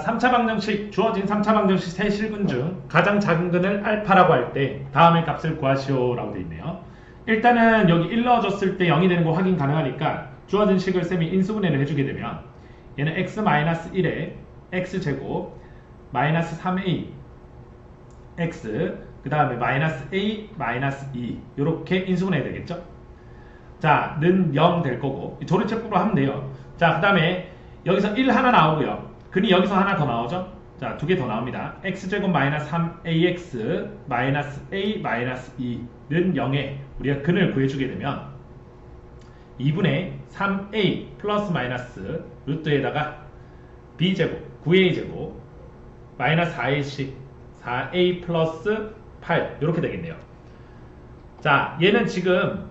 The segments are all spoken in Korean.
자, 3차 방정식 주어진 3차 방정식 세 실근 중 가장 작은 근을 알파라고 할 때 다음의 값을 구하시오 라고 되어 있네요. 일단은 여기 1 넣어줬을 때 0이 되는 거 확인 가능하니까 주어진 식을 쌤이 인수분해를 해주게 되면 얘는 x-1에 x제곱 마이너스 3a x 그 다음에 마이너스 a 마이너스 2 이렇게 인수분해 되겠죠? 자, 는 0 될 거고 조리책으로 하면 돼요. 자, 그 다음에 여기서 1 하나 나오고요. 근이 여기서 하나 더 나오죠? 자, 두 개 더 나옵니다. x제곱 마이너스 3ax 마이너스 a 마이너스 2는 0에 우리가 근을 구해주게 되면 2분의 3a 플러스 마이너스 루트에다가 b제곱 9a 제곱 마이너스 4a씩 4a 플러스 8 이렇게 되겠네요. 자, 얘는 지금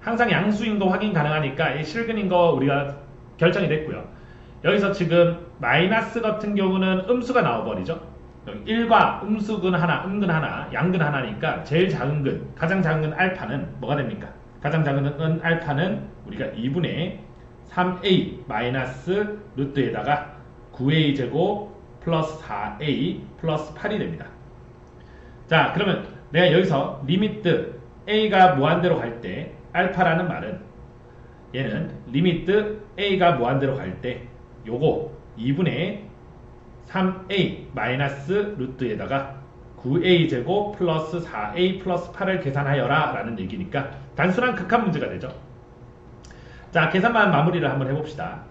항상 양수인 거 확인 가능하니까 이 실근인 거 우리가 결정이 됐고요. 여기서 지금 마이너스 같은 경우는 음수가 나와버리죠. 1과 음수근 하나, 음근 하나, 양근 하나니까 제일 작은 근, 가장 작은 근 알파는 뭐가 됩니까? 가장 작은 근 알파는 우리가 2분의 3a 마이너스 루트에다가 9a 제곱 플러스 4a 플러스 8이 됩니다. 자, 그러면 내가 여기서 리미트 a가 무한대로 갈 때 알파라는 말은 얘는 리미트 a가 무한대로 갈때 요거 2분의 3a 마이너스 루트에다가 9a 제곱 플러스 4a 플러스 8을 계산하여라 라는 얘기니까 단순한 극한 문제가 되죠. 자, 계산만 마무리를 한번 해봅시다.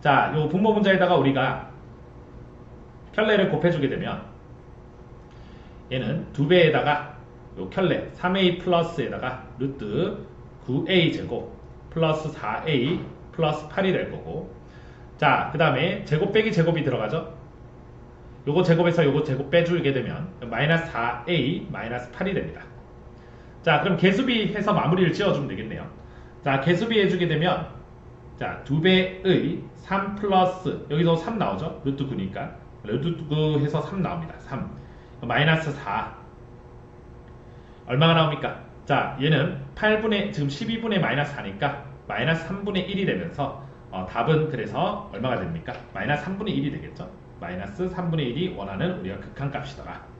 자, 요 분모 문자에다가 우리가 켤레를 곱해주게 되면 얘는 2배에다가 요 켤레 3a 플러스에다가 루트 9a 제곱 플러스 4a 플러스 8이 될 거고 자 그 다음에 제곱 빼기 제곱이 들어가죠? 요거 제곱에서 요거 제곱 빼주게 되면 마이너스 4a 마이너스 8이 됩니다. 자 그럼 개수비 해서 마무리를 지어주면 되겠네요. 자 개수비 해주게 되면 자 2배의 3 플러스 여기서 3 나오죠? 루트 9니까. 루트 9 해서 3 나옵니다. 3 마이너스 4 얼마가 나옵니까? 자, 얘는 8분의 지금 12분의 마이너스 4니까 마이너스 3분의 1이 되면서 어, 답은 그래서 얼마가 됩니까? 마이너스 3분의 1이 되겠죠? 마이너스 3분의 1이 원하는 우리가 극한값이더라.